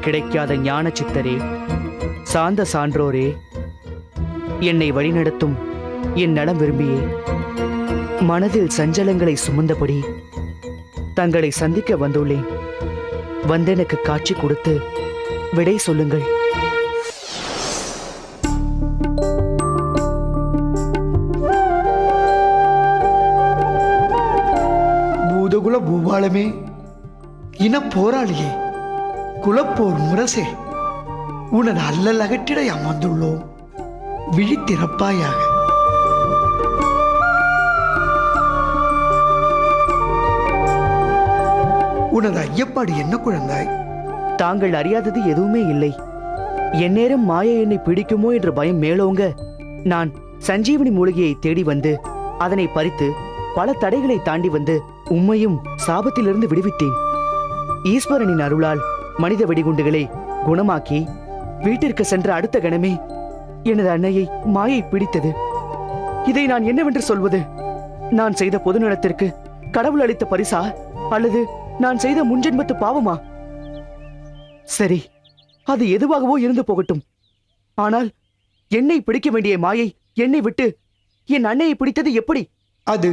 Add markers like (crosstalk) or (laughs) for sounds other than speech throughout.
கிடைக்காத ஞான சித்தரே சாந்த சான்றோரே என்னை வழிநடத்தும் என் நலம் விரும்பியே. மனதில் சஞ்சலங்களை சுமந்தபடி தங்களை சந்திக்க வந்துள்ளேன். வந்தெனக்கு காட்சி கொடுத்து விடை சொல்லுங்கள். பூதகுல பூபாலமே இன போராளியே. குலப்போர் முரசே உனது அல்லல் அகற்றிட அமர்ந்துள்ளோம். விழித்திறப்பாயாக உனது ஐயப்பாடு என்ன குழந்தாய்? தாங்கள் அறியாதது எதுவுமே இல்லை. எந்நேரம் மாய என்னை பிடிக்குமோ என்ற பயம் மேலோங்க. நான் சஞ்சீவனி மூலிகையை தேடி வந்து அதனை பறித்து பல தடைகளை தாண்டி வந்து உம்மையும் சாபத்திலிருந்து விடுவித்தேன். ஈஸ்வரனின் அருளால் மனித வெடிகுண்டுகளை குணமாக்கி வீட்டிற்கு சென்ற அடுத்த கணமே எனது அன்னையை மாயை பிடித்தது. இதை நான் என்னவென்று சொல்வது? நான் செய்த பொதுநலத்திற்கு கடவுள் அளித்த பரிசா? அல்லது நான் செய்த முன்ஜென்மத்து பாவமா? சரி அது எதுவாகவோ இருந்து போகட்டும். ஆனால் என்னை பிடிக்க வேண்டிய மாயை என்னை விட்டு என் அன்னையை பிடித்தது எப்படி? அது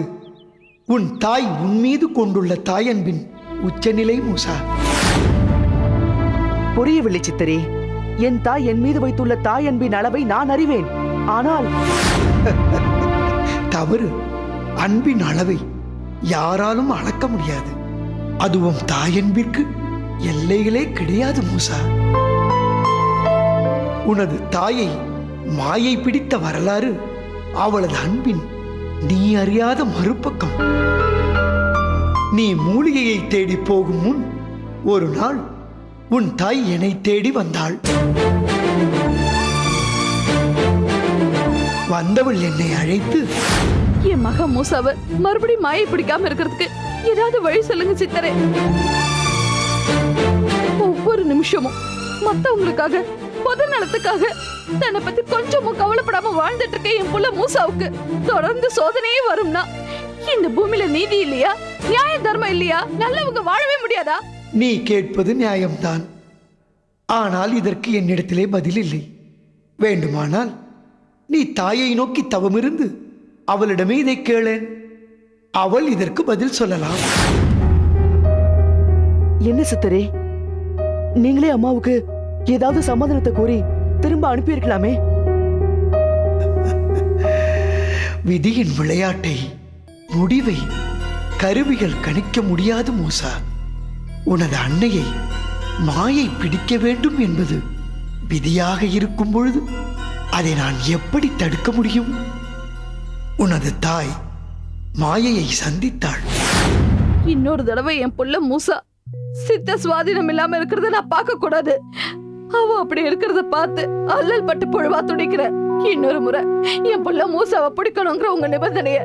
உன் தாய் உன் மீது கொண்டுள்ள தாயன்பின் உச்சநிலை மூசா. புரியவில்லை சித்தரே. என் தாய் என் மீது வைத்துள்ள தாய் அன்பின் அளவை நான் அறிவேன். ஆனால் (laughs) தவறு. அன்பின் அளவை யாராலும் அளக்க முடியாது. அதுவும் தாயன்பிற்கு எல்லைகளே கிடையாது மூசா. உனது தாயை மாயை பிடித்த வரலாறு அவளது அன்பின் நீ அறியாத மறுபக்கம். நீ மூலிகையை தேடி போகும் முன் ஒரு நாள் உன் தாய் என்னை தேடி வந்தாள். வந்தவள் என்னை அழைத்து என் மக மூசாவ மறுபடியும் மாயை பிடிக்காம இருக்கிறதுக்கு ஏதாவது வழி சொல்லுங்க சித்தரே. ஒவ்வொரு நிமிஷமும் மத்தவங்களுக்காக பொது நலத்துக்காக தன்னை பத்தி கொஞ்சமும் கவலைப்படாம வாழ்ந்துட்டு இருக்க என் புள்ள மூசாவுக்கு தொடர்ந்து சோதனையே வரும்னா இந்த பூமியில நீதி இல்லையா? நியாய தர்மம் இல்லையா? நல்லவங்க வாழவே முடியாதா? நீ கேட்பது நியாயம்தான். ஆனால் இதற்கு என்னிடத்திலே பதில் இல்லை வேண்டுமானால் நீ தாயை நோக்கி தவமிருந்து அவளிடமே இதை கேளேன். அவள் இதற்கு பதில் சொல்லலாம். என்ன சித்தரே? நீங்களே அம்மாவுக்கு ஏதாவது சமாதானத்தை கூறி திரும்ப அனுப்பியிருக்கலாமே? விதியின் விளையாட்டை முடிவை கருவிகள் கணிக்க முடியாது மூசா. உனது அன்னையை மாயை பிடிக்க வேண்டும் என்பது விதியாக இருக்கும் பொழுது அதை நான் எப்படி தடுக்க முடியும்? உனது தாய் மாயையை சந்தித்தாள். இன்னொரு தடவை என் புள்ள மூசா சித்த சுவாதீனம் இல்லாம இருக்கிறத நான் பார்க்க கூடாது. அவ அப்படி இருக்கிறத பார்த்து அல்லல் பட்டு புழுவா துடிக்கிறேன் இன்னொரு முறை என் புள்ள மூசாவை பிடிக்கணுங்கிற உங்க நிபந்தனைய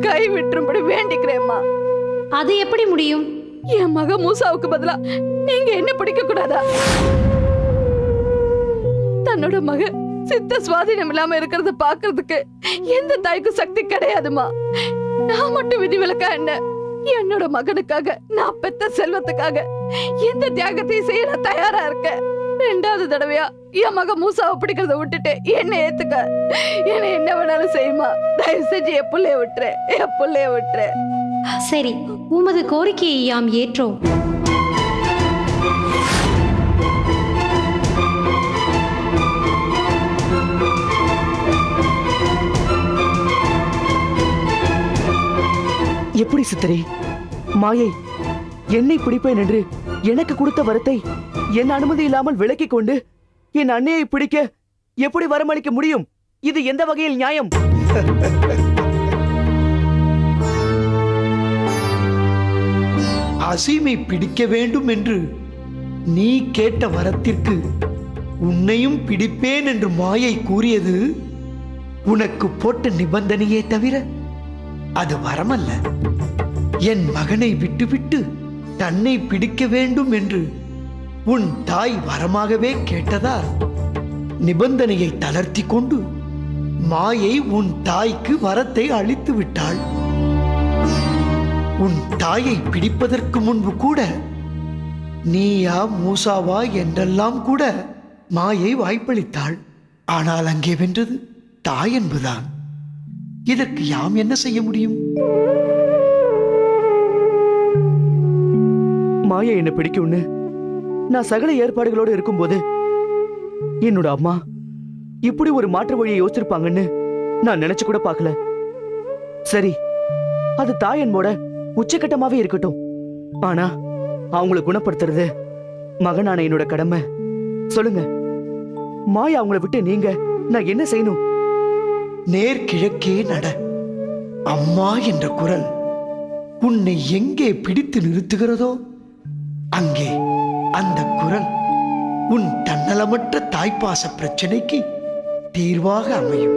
கை விட்டுரும்படி வேண்டிக்கிறேம்மா. அது எப்படி முடியும்? என் மக மூசாவுக்கு பதிலா நீங்க என்ன பிடிக்க கூடாதா தன்னோட மக சித்த சுவாதீனம் இல்லாம இருக்கிறத பாக்குறதுக்கு எந்த தாய்க்கும் சக்தி கிடையாதுமா. நான் மட்டும் விதிவிலக்கா என்ன? என்னோட மகனுக்காக நான் பெத்த செல்வத்துக்காக எந்த தியாகத்தையும் செய்ய நான் தயாரா இருக்கேன். ரெண்டாவது தடவையா என் மக மூசாவை பிடிக்கிறத விட்டுட்டு என்ன ஏத்துக்க. என்ன என்ன வேணாலும் செய்யுமா? தயவு செஞ்சு என் புள்ளைய விட்டுரு என் பிள்ளைய விட்டுரு. சரி உமது கோரிக்கையை யாம் ஏற்றோம். எப்படி சித்தரே? மாயை என்னை பிடிப்பேன் என்று எனக்கு கொடுத்த வரத்தை என் அனுமதி இல்லாமல் விலக்கிக் கொண்டு என் அன்னையை பிடிக்க எப்படி வரமளிக்க முடியும்? இது எந்த வகையில் நியாயம்? (laughs) அசீமை பிடிக்க வேண்டும் என்று நீ கேட்ட வரத்திற்கு உன்னையும் பிடிப்பேன் என்று மாயை கூறியது உனக்கு போட்ட நிபந்தனையே தவிர அது வரமல்ல. என் மகனை விட்டுவிட்டு தன்னை பிடிக்க வேண்டும் என்று உன் தாய் வரமாகவே கேட்டதால் நிபந்தனையை தளர்த்தி கொண்டு மாயை உன் தாய்க்கு வரத்தை அளித்து விட்டாள் உன் தாயை பிடிப்பதற்கு முன்பு கூட நீயா மூசாவா என்றெல்லாம் கூட மாயை வாய்ப்பளித்தாள். ஆனால் அங்கே வென்றது தாய் என்புதான். இதற்கு யாம் என்ன செய்ய முடியும்? மாயா என்ன பிடிக்கும்னு நான் சகல ஏற்பாடுகளோடு இருக்கும்போது என்னோட அம்மா இப்படி ஒரு மாற்று வழியை யோசிச்சிருப்பாங்கன்னு நான் நினைச்சு கூட பார்க்கல. சரி அது தாய் என்போட உச்சக்கட்டமாவே இருக்கட்டும். ஆனா அவங்கள குணப்படுத்துறது மகனான என்னோட கடமை. சொல்லுங்க. மாயா அவங்கள விட்டு நீங்க நான் என்ன செய்யணும்? நேர்கிழக்கே நட. அம்மா என்ற குரல் உன்னை எங்கே பிடித்து நிறுத்துகிறதோ அங்கே அந்த குரல் உன் தன்னலமற்ற தாய்ப்பாச பிரச்சனைக்கு தீர்வாக அமையும்.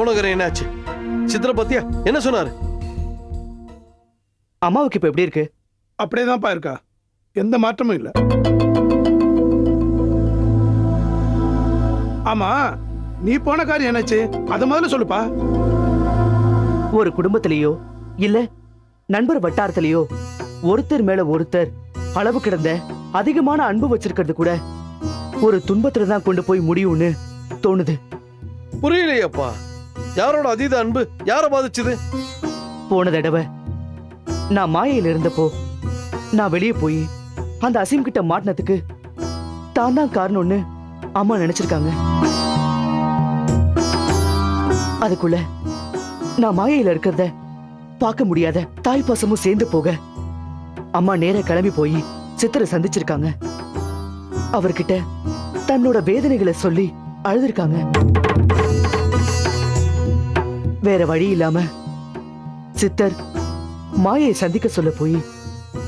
போனகரை என்னாச்சு? சித்திர பத்தியா என்ன சொன்னாரு? அம்மாவுக்கு இப்ப எப்படி இருக்கு? அப்படியே தான்ப்பா இருக்கா. எந்த மாற்றமும் இல்லை. ஆமா நீ போன காரியம் என்னாச்சு? அத முதல்ல சொல்லுப்பா. ஒரு குடும்பத்திலேயோ இல்ல நண்பர் வட்டாரத்திலேயோ ஒருத்தர் மேல ஒருத்தர் அளவு கிடந்த அதிகமான அன்பு வச்சிருக்கிறது கூட ஒரு துன்பத்துல தான் கொண்டு போய் முடியும்னு தோணுது. புரியலையப்பா. யாரோட அதீத அன்பு? யார பாதிச்சது? போன தடவை நான் மாயையில இருந்தப்போ நான் வெளியே போய் அந்த அசீம் கிட்ட மாட்டினதுக்கு தான் தான் காரணம்னு அம்மா நினைச்சிருக்காங்க. அதுக்குள்ள நான் மாயையில இருக்கிறத பார்க்க முடியாத தாய் பாசமும் சேர்ந்து போக அம்மா நேர கிளம்பி போய் சித்தரை சந்திச்சிருக்காங்க. அவர்கிட்ட தன்னோட வேதனைகளை சொல்லி அழுதுருக்காங்க. வேற வழி இல்லாம சித்தர் மாயை சந்திக்க சொல்ல போய்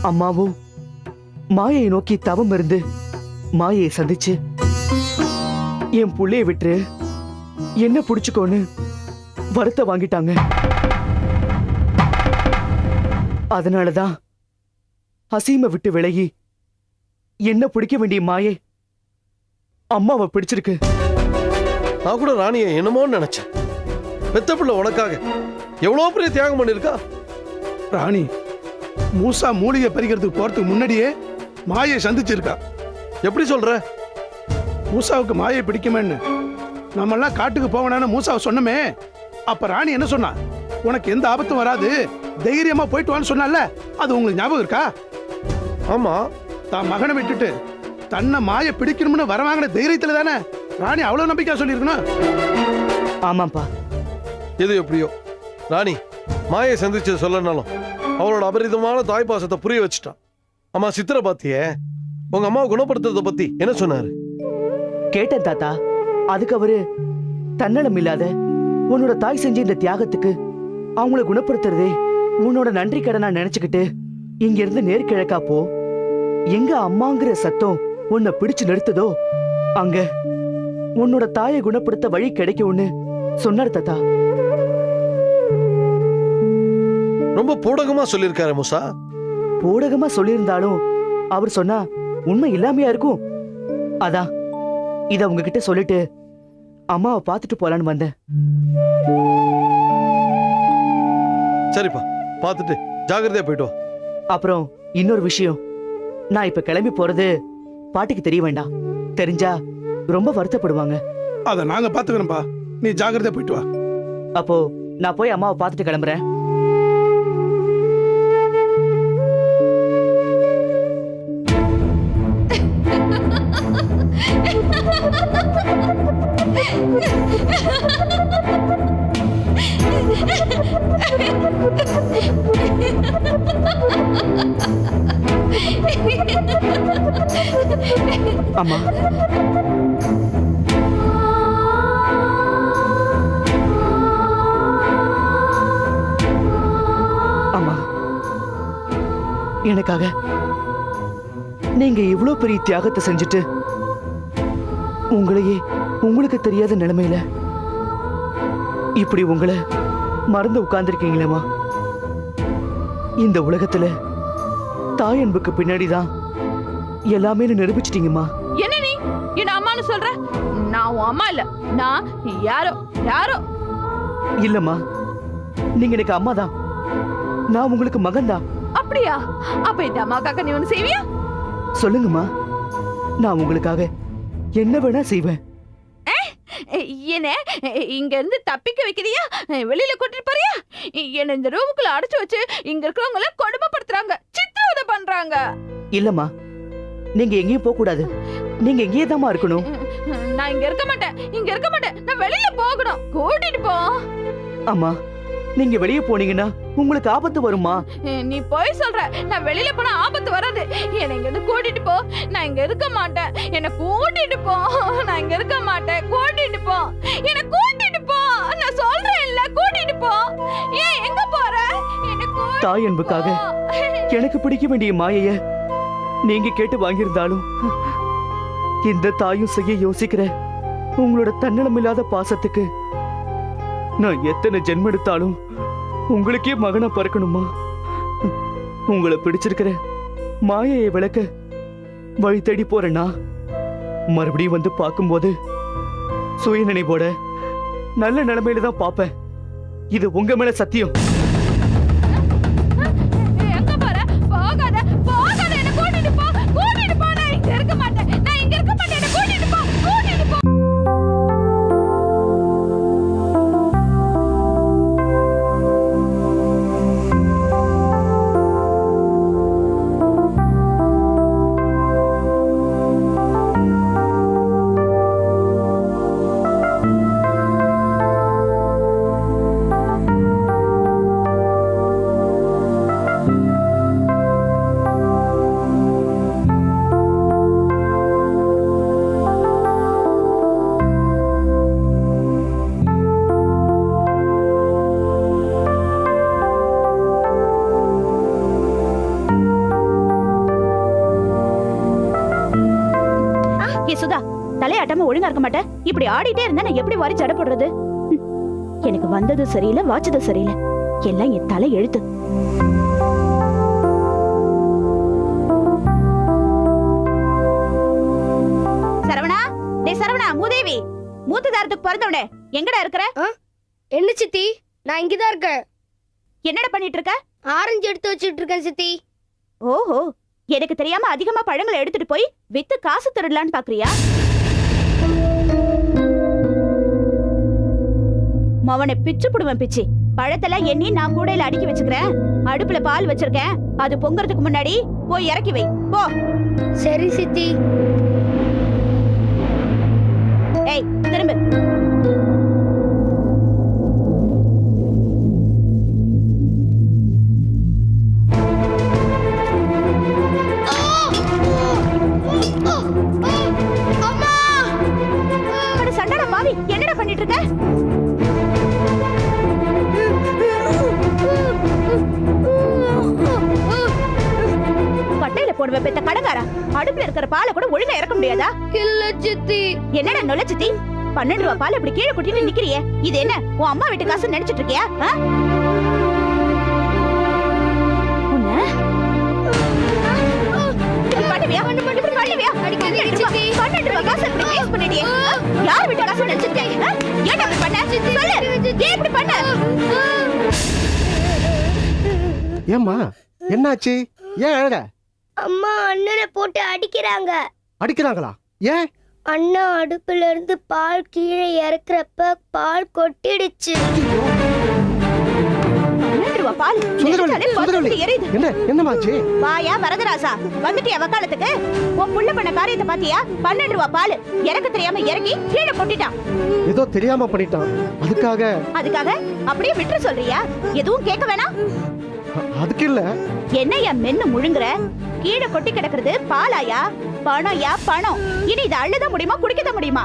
அம்மாவும் மாயை நோக்கி தவம் இருந்து மாயை சந்திச்சு என் புள்ளைய விட்டு என்ன புடிச்சுக்கோன்னு வருத்த வாங்கிட்டாங்க. அதனாலதான் அசீமை விட்டு விலகி என்ன பிடிக்க வேண்டிய மாயை அம்மாவை பிடிச்சிருக்கு. நான் கூட ராணியை என்னமோன்னு நினைச்சேன். பெத்த பிள்ளை உனக்காக. எவ்வளவு பெரிய தியாகம் பண்ணிருக்கா ராணி மூசா மூலிகை பறிக்கிறதுக்கு போறதுக்கு முன்னாடியே மாயை சந்திச்சிருக்கா. எப்படி சொல்ற? மூசாவுக்கு மாயை பிடிக்குமேன்னு. நம்மெல்லாம் காட்டுக்கு போவேனான்னு மூசாவை சொன்னமே. அப்ப ராணி என்ன சொன்னா? உனக்கு எந்த ஆபத்தும் வராது. தைரியமா போயிட்டு வான்னு சொன்னால அது உங்களுக்கு ஞாபகம் இருக்கா? ஆமா. தான் மகனை விட்டுட்டு தன்னை மாயை பிடிக்கணும்னு வர வாங்கின தைரியத்துல தானே ராணி அவ்வளவு நம்பிக்கையா சொல்லியிருக்கணும்? ஆமாப்பா. எது எப்படியோ? ராணி மாயை சந்திச்சது சொல்லனாலும் அவளோட அபரிதமான தாய் பாசத்தை புரிய வச்சுட்டான். அம்மா சித்திர பாத்தியே உங்க அம்மாவை குணப்படுத்துறத பத்தி என்ன சொன்னாரு? கேட்டேன் தாத்தா. அதுக்கு அவரு தன்னலம் இல்லாத உன்னோட தாய் செஞ்ச இந்த தியாகத்துக்கு அவங்கள குணப்படுத்துறதே உன்னோட நன்றி கடனா நினைச்சுக்கிட்டு இங்க இருந்து நேர்கிழக்கா போ. எங்க அம்மாங்கிற சத்தம் உன்னை பிடிச்சு நிறுத்துதோ? அங்க உன்னோட தாயை குணப்படுத்த வழி கிடைக்கும்னு சொன்னார் தாத்தா. ரொம்ப பூடகமா சொல்லியிருக்காரு முசா. பூடகமா சொல்லியிருந்தாலும் அவர் சொன்னா உண்மை இல்லாமையா இருக்கும். அதான் இத உங்ககிட்ட சொல்லிட்டு அம்மாவை பார்த்துட்டு போலான்னு வந்தேன். சரிப்பா பார்த்துட்டு ஜாகிரதையா போயிட்டு அப்புறம் இன்னொரு விஷயம் நான் இப்ப கிளம்பி போறது பாட்டிக்கு தெரிய வேண்டாம். தெரிஞ்சா ரொம்ப வருத்தப்படுவாங்க. அதை நாங்க பாத்துக்கிறோம்ப்பா நீ ஜாக்கிரதையா போயிட்டு வா. அப்போ நான் போய் அம்மாவை பார்த்துட்டு கிளம்புறேன். அம்மா அம்மா எனக்காக நீங்க இவ்வளவு பெரிய தியாகத்தை செஞ்சுட்டு உங்களையே உங்களுக்கு தெரியாத நிலைமையில இப்படி உங்களை மறந்து உட்கார்ந்துருக்கீங்களேம்மா. இந்த உலகத்துல தாய் அன்புக்கு பின்னாடி தான் எல்லாமே நிரூபிச்சிட்டீங்கம்மா. அம்மான்னு சொல்ற? நான் உன் அம்மா இல்ல. நான் யாரோ யாரோ. இல்லம்மா. நீங்க எனக்கு அம்மா தான் நான் உங்களுக்கு மகன் தான் அப்படியா? அப்ப இந்த அம்மாக்காக நீ ஒண்ணு செய்வியா? சொல்லுங்கம்மா. நான் உங்களுக்காக என்ன வேணா செய்வேன். என்ன? இங்க இருந்து தப்பிக்க வைக்கிறியா? வெளியில கூட்டிட்டு போறியா? என்ன இந்த ரூமுக்குள்ள அடைச்சு வச்சு இங்க இருக்கிறவங்கள கொடுமைப்படுத்துறாங்க. சித்திரவதை பண்றாங்க. இல்லம்மா. நீங்க எங்கேயும் போக கூடாது. நீங்க இங்கேயே தாம்மா இருக்கணும். நான் இங்க இருக்க மாட்டேன். இங்க இருக்க மாட்டேன். நான் வெளியில போகணும். கூட்டிட்டு போ. அம்மா நீங்க வெளியே போனீங்கன்னா உங்களுக்கு ஆபத்து வருமா நீ போய் சொல்ற. நான் வெளியில போனா ஆபத்து வராது. என்னை இங்க இருந்து கூட்டிட்டு போ. நான் இங்க இருக்க மாட்டேன். என்ன கூட்டிட்டு போ. நான் இங்க இருக்க மாட்டேன். கூட்டிட்டு போ. என்ன கூட்டிட்டு போ. நான் சொல்றேன் இல்ல கூட்டிட்டு போ. ஏன் எங்க போற? என்ன தாய் அன்புக்காக. எனக்கு பிடிக்க வேண்டிய மாயைய நீங்க கேட்டு வாங்கியிருந்தாலும் இந்த தாயும் செய்ய யோசிக்கிற உங்களோட தன்னலமில்லாத பாசத்துக்கு நான் எத்தனை ஜென்மெடுத்தாலும் உங்களுக்கே மகனா பிறக்கணுமா? உங்களை பிடிச்சிருக்கிற மாயையை விளக்க வழி தேடி போறேன்னா மறுபடியும் வந்து பார்க்கும்போது சுய நினைவோட நல்ல நிலைமையில தான் பார்ப்பேன். இது உங்க மேல சத்தியம். மாட்டேன். இப்படி ஆடிட்டே இருந்தா நான் எப்படி வாரி ஜட போடுறது. எனக்கு வந்தது சரியில்லை வாச்சது சரியில்லை. எல்லாம் என் தலை எழுத்து. சரவணா டேய் சரவணா மூதேவி. மூத்த தாரத்துக்கு பிறந்தவனே எங்கடா இருக்கிற? என்ன சித்தி? நான் இங்கதான் இருக்கேன். என்னடா பண்ணிட்டு இருக்க ஆரஞ்சு எடுத்து வச்சுட்டு இருக்கேன் சித்தி. ஓஹோ எனக்கு தெரியாம அதிகமா பழங்களை எடுத்துட்டு போய் வித்து காசு திருடலான்னு பாக்குறியா? மவனை பிச்சு புடுவேன் பிச்சு. பழத்தெல்லாம் எண்ணி நான் கூடையில அடுக்கி வச்சுக்கிறேன். அடுப்புல பால் வச்சிருக்கேன். அது பொங்கறதுக்கு முன்னாடி போய் இறக்கி வை. போ. சரி சித்தி. ஏய் திரும்ப. முடியாதா இல்ல சித்தி. என்னடா நுழைச்சித்தி பன்னெண்டு ரூபா பால் இப்படி கீழே கொட்டிட்டு நிக்கிறியே. இது என்ன? உன் அம்மா வீட்டு காசு நினைச்சிட்டு இருக்கியா? யார் வீட்டு காசு நினைச்சிருக்க? ஆ? ஏன்டா இப்படி பண்ண? சொல்லு. ஏன் இப்படி பண்ண? ஏம்மா? என்னாச்சு? ஏன் அழற? அம்மா அண்ணனை போட்டு அடிக்கிறாங்க. அடிக்கிறாங்களா? ஏன்? அண்ணா அடுப்புல இருந்து பால் கீழே இறக்குறப்ப பால் கொட்டிடுச்சு. என்னமாச்சு? வாயா வரதராசா. வந்துட்டியா வக்காலத்துக்கு? உன் புள்ள பண்ண காரியத்தை பாத்தியா? பன்னெண்டு ரூபா பால். இறக்க தெரியாம இறக்கி கீழே கொட்டிட்டான். ஏதோ தெரியாம பண்ணிட்டான். அதுக்காக. அதுக்காக அப்படியே விட்டுற சொல்றியா? எதுவும் கேட்க வேணாம். அதுக்கு இல்ல என்னையா மென்னு முழுங்குற? கீழே கொட்டி கிடக்குறது பாலாயா? பணம்யா பணம் இனி இதை அழுத முடியுமா குடிக்கத முடியுமா?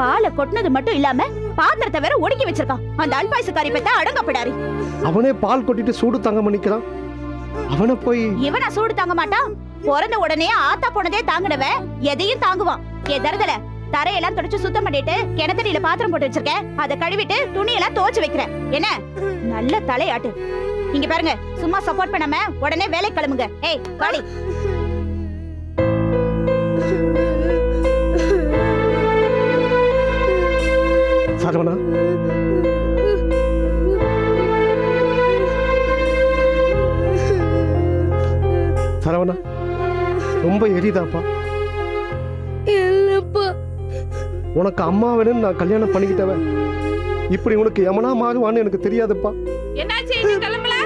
பாலை கொட்டினது மட்டும் இல்லாம பாத்திரத்தை வேற ஒடுக்கி வச்சிருக்கான். அந்த அல்பாயுசுக்காரி பத்த அடங்கப்படாரி. அவனே பால் கொட்டிட்டு சூடு தங்க பண்ணிக்கிறான் அவனை போய் இவனா சூடு தாங்க மாட்டான். பிறந்த உடனே ஆத்தா போனதே தாங்கினவன் எதையும் தாங்குவான். ஏ தருதல தரையெல்லாம் தொடச்சு சுத்தம் பண்ணிட்டு கிணத்தடியில பாத்திரம் போட்டு வச்சிருக்கேன் அதை கழுவிட்டு துணியெல்லாம் துவைச்சு வைக்கிறேன். என்ன? நல்ல தலையாட்டு. இங்க பாருங்க சும்மா சப்போர்ட் பண்ணாம உடனே வேலை கிளம்புங்க. ஏய் வாடி சரவணா சரவணா ரொம்ப இல்லப்பா. உனக்கு அம்மா வேணும்னு நான் கல்யாணம் பண்ணிக்கிட்டவன். இப்படி உனக்கு எமனா மாறுவான்னு எனக்கு தெரியாதுப்பா. என்னாச்சு கிளம்பல?